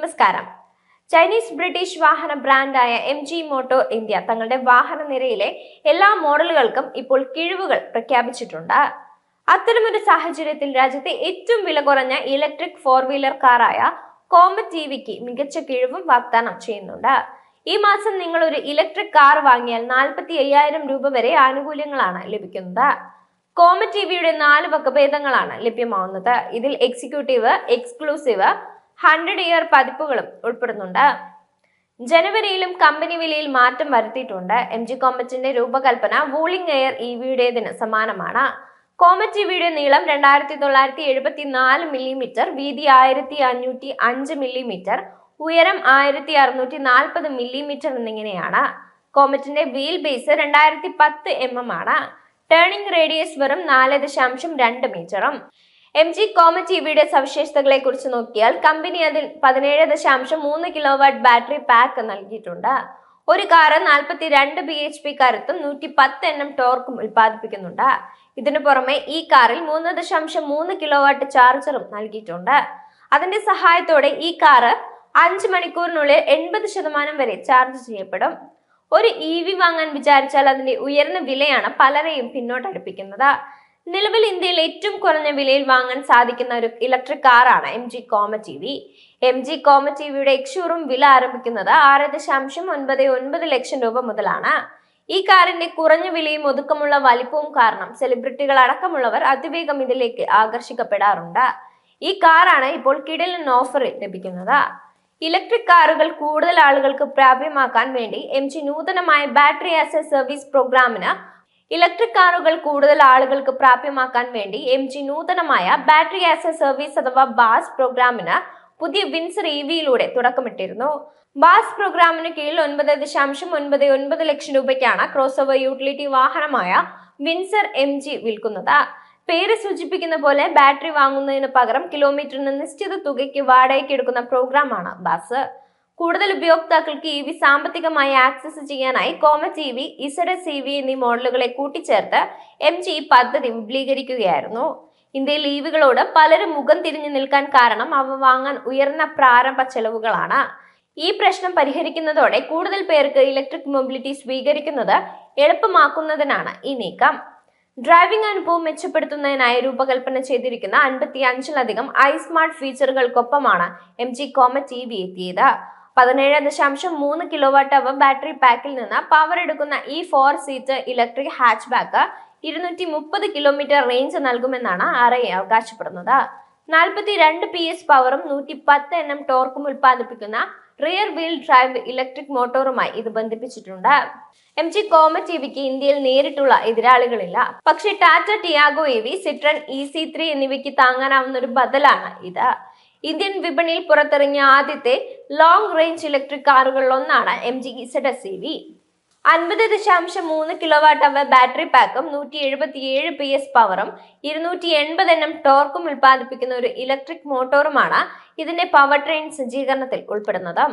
നമസ്കാരം. Chinese British വാഹന ബ്രാൻഡായ എം ജി മോട്ടോ ഇന്ത്യ തങ്ങളുടെ വാഹന നിരയിലെ എല്ലാ മോഡലുകൾക്കും ഇപ്പോൾ കിഴിവുകൾ പ്രഖ്യാപിച്ചിട്ടുണ്ട്. അത്തരമൊരു സാഹചര്യത്തിൽ രാജ്യത്തെ ഏറ്റവും വില കുറഞ്ഞ ഇലക്ട്രിക് ഫോർ വീലർ കാറായ കോമറ്റ് ടിവിക്ക് മികച്ച കിഴിവും വാഗ്ദാനം ചെയ്യുന്നുണ്ട്. ഈ മാസം നിങ്ങൾ ഒരു ഇലക്ട്രിക് കാർ വാങ്ങിയാൽ നാൽപ്പത്തി അയ്യായിരം രൂപ വരെ ആനുകൂല്യങ്ങളാണ് ലഭിക്കുന്നത്. കോമറ്റ് ടിവിയുടെ നാല് വകഭേദങ്ങളാണ് ലഭ്യമാവുന്നത്. ഇതിൽ എക്സിക്യൂട്ടീവ് എക്സ്ക്ലൂസീവ് ഹൺഡ്രഡ് ഇയർ പതിപ്പുകളും ഉൾപ്പെടുന്നുണ്ട്. ജനുവരിയിലും കമ്പനി വിലയിൽ മാറ്റം വരുത്തിയിട്ടുണ്ട്. എം ജി കോമറ്റിന്റെ രൂപകൽപ്പന വൂളിംഗ് എയർ ഇ വിയുടേതിന് സമാനമാണ്. കോമറ്റ് ടിവിയുടെ നീളം രണ്ടായിരത്തി തൊള്ളായിരത്തി എഴുപത്തി നാല് മില്ലിമീറ്റർ വീതി ആയിരത്തി അഞ്ഞൂറ്റി അഞ്ച് മില്ലിമീറ്റർ ഉയരം ആയിരത്തി അറുന്നൂറ്റി നാൽപ്പത് മില്ലിമീറ്റർ എന്നിങ്ങനെയാണ്. കോമറ്റിന്റെ വീൽ ബേസ് രണ്ടായിരത്തി പത്ത് എം എം ആണ്. ടേണിംഗ് റേഡിയസ് വെറും നാല് ദശാംശം രണ്ട് മീറ്ററും എം ജി കോമറ്റ് ടിവിയുടെ സവിശേഷതകളെ കുറിച്ച് നോക്കിയാൽ കമ്പനി അതിൽ പതിനേഴ് ദശാംശം മൂന്ന് കിലോ വാട്ട് ബാറ്ററി പാക്ക് നൽകിയിട്ടുണ്ട്. ഒരു കാറ് നാൽപ്പത്തി രണ്ട് ബി എച്ച് പി കരുത്തും നൂറ്റി പത്ത് എണ്ണം ടോർക്കും ഉൽപ്പാദിപ്പിക്കുന്നുണ്ട്. ഇതിനു പുറമെ ഈ കാറിൽ മൂന്ന് ദശാംശം മൂന്ന് കിലോ വാട്ട് ചാർജറും നൽകിയിട്ടുണ്ട്. അതിന്റെ സഹായത്തോടെ ഈ കാറ് അഞ്ച് മണിക്കൂറിനുള്ളിൽ എൺപത് ശതമാനം വരെ ചാർജ് ചെയ്യപ്പെടും. ഒരു ഇ വി വാങ്ങാൻ വിചാരിച്ചാൽ അതിന്റെ ഉയർന്ന വിലയാണ് പലരെയും പിന്നോട്ടടുപ്പിക്കുന്നത്. നിലവിൽ ഇന്ത്യയിൽ ഏറ്റവും കുറഞ്ഞ വിലയിൽ വാങ്ങാൻ സാധിക്കുന്ന ഒരു ഇലക്ട്രിക് കാറാണ് M G Comet EV. M G Comet വിയുടെ വില ആരംഭിക്കുന്നത് ആറ് ദശാംശം ഒൻപത് ഒൻപത് ലക്ഷം രൂപ മുതലാണ്. ഈ കാറിന്റെ കുറഞ്ഞ വിലയും ഒതുക്കമുള്ള വലിപ്പവും കാരണം സെലിബ്രിറ്റികൾ അടക്കമുള്ളവർ അതിവേഗം ഇതിലേക്ക് ആകർഷിക്കപ്പെടാറുണ്ട്. ഈ കാറാണ് ഇപ്പോൾ കിടലൻ ഓഫറിൽ ലഭിക്കുന്നത്. ഇലക്ട്രിക് കാറുകൾ കൂടുതൽ ആളുകൾക്ക് പ്രാപ്യമാക്കാൻ വേണ്ടി എം ജി നൂതനമായ ബാറ്ററി ആസ് എ സർവീസ് പ്രോഗ്രാമിന് ഇലക്ട്രിക് കാറുകൾ കൂടുതൽ ആളുകൾക്ക് പ്രാപ്യമാക്കാൻ വേണ്ടി എം ജി നൂതനമായ ബാറ്ററി ആസ് എ സർവീസ് അഥവാ ബാസ് പ്രോഗ്രാമിന് പുതിയ വിൻസർ ഇ വിയിലൂടെ തുടക്കമിട്ടിരുന്നു. ബാസ് പ്രോഗ്രാമിന് കീഴിൽ ഒൻപത് ദശാംശം ഒൻപത് ഒൻപത് ലക്ഷം രൂപയ്ക്കാണ് ക്രോസ് ഓവർ യൂട്ടിലിറ്റി വാഹനമായ വിൻസർ എം ജി വിൽക്കുന്നത്. പേര് സൂചിപ്പിക്കുന്ന പോലെ ബാറ്ററി വാങ്ങുന്നതിന് പകരം കിലോമീറ്ററിന് നിശ്ചിത തുകയ്ക്ക് വാടകയ്ക്ക് എടുക്കുന്ന പ്രോഗ്രാമാണ് ബാസ്. കൂടുതൽ ഉപയോക്താക്കൾക്ക് ഇ വി സാമ്പത്തികമായി ആക്സസ് ചെയ്യാനായി Comet E V Z C V എന്നീ മോഡലുകളെ കൂട്ടിച്ചേർത്ത് എം ജി പദ്ധതി വിപുലീകരിക്കുകയായിരുന്നു. ഇന്ത്യയിൽ ഇ പലരും മുഖം തിരിഞ്ഞു നിൽക്കാൻ കാരണം അവ വാങ്ങാൻ ഉയർന്ന പ്രാരംഭ ചെലവുകളാണ്. ഈ പ്രശ്നം പരിഹരിക്കുന്നതോടെ കൂടുതൽ പേർക്ക് ഇലക്ട്രിക് മൊബിലിറ്റി സ്വീകരിക്കുന്നത് എളുപ്പമാക്കുന്നതിനാണ് ഈ നീക്കം. ഡ്രൈവിംഗ് അനുഭവം മെച്ചപ്പെടുത്തുന്നതിനായി രൂപകൽപ്പന ചെയ്തിരിക്കുന്ന അൻപത്തി അഞ്ചിലധികം I smart ഫീച്ചറുകൾക്കൊപ്പമാണ് M G Comet T V എത്തിയത്. പതിനേഴ് ദശാംശം മൂന്ന് കിലോ വാട്ട് അവർ ബാറ്ററി പാക്കിൽ നിന്ന് പവർ എടുക്കുന്ന ഈ four seat electric hatchback ഇരുന്നൂറ്റി മുപ്പത് കിലോമീറ്റർ റേഞ്ച് നൽകുമെന്നാണ് ആർ ഐ അവകാശപ്പെടുന്നത്. നാൽപ്പത്തി രണ്ട് പി എസ് പവറും നൂറ്റി പത്ത് എൻ എം ടോർക്കും ഉൽപ്പാദിപ്പിക്കുന്ന റിയർ വീൽ ഡ്രൈവ് ഇലക്ട്രിക് മോട്ടോറുമായി ഇത് ബന്ധിപ്പിച്ചിട്ടുണ്ട്. എം ജി കോമറ്റ് ഇവിക്ക് ഇന്ത്യയിൽ നേരിട്ടുള്ള എതിരാളികളില്ല. പക്ഷേ Tata Tiago E V Citroen E C three എന്നിവയ്ക്ക് താങ്ങാനാവുന്ന ഒരു ബദലാണ് ഇത്. ഇന്ത്യൻ വിപണിയിൽ പുറത്തിറങ്ങിയ ആദ്യത്തെ ലോങ് റേഞ്ച് ഇലക്ട്രിക് കാറുകളിൽ ഒന്നാണ് M G Z E V അൻപത് ദശാംശം മൂന്ന് കിലോ വാട്ട് അവർ ബാറ്ററി പാക്കും നൂറ്റി എഴുപത്തി ഏഴ് പി എസ് പവറും ഇരുന്നൂറ്റി എൺപത് എണ്ണം ടോർക്കും ഉൽപ്പാദിപ്പിക്കുന്ന ഒരു ഇലക്ട്രിക് മോട്ടോറുമാണ് ഇതിന്റെ പവർ ട്രെയിൻ സജ്ജീകരണത്തിൽ ഉൾപ്പെടുന്നത്.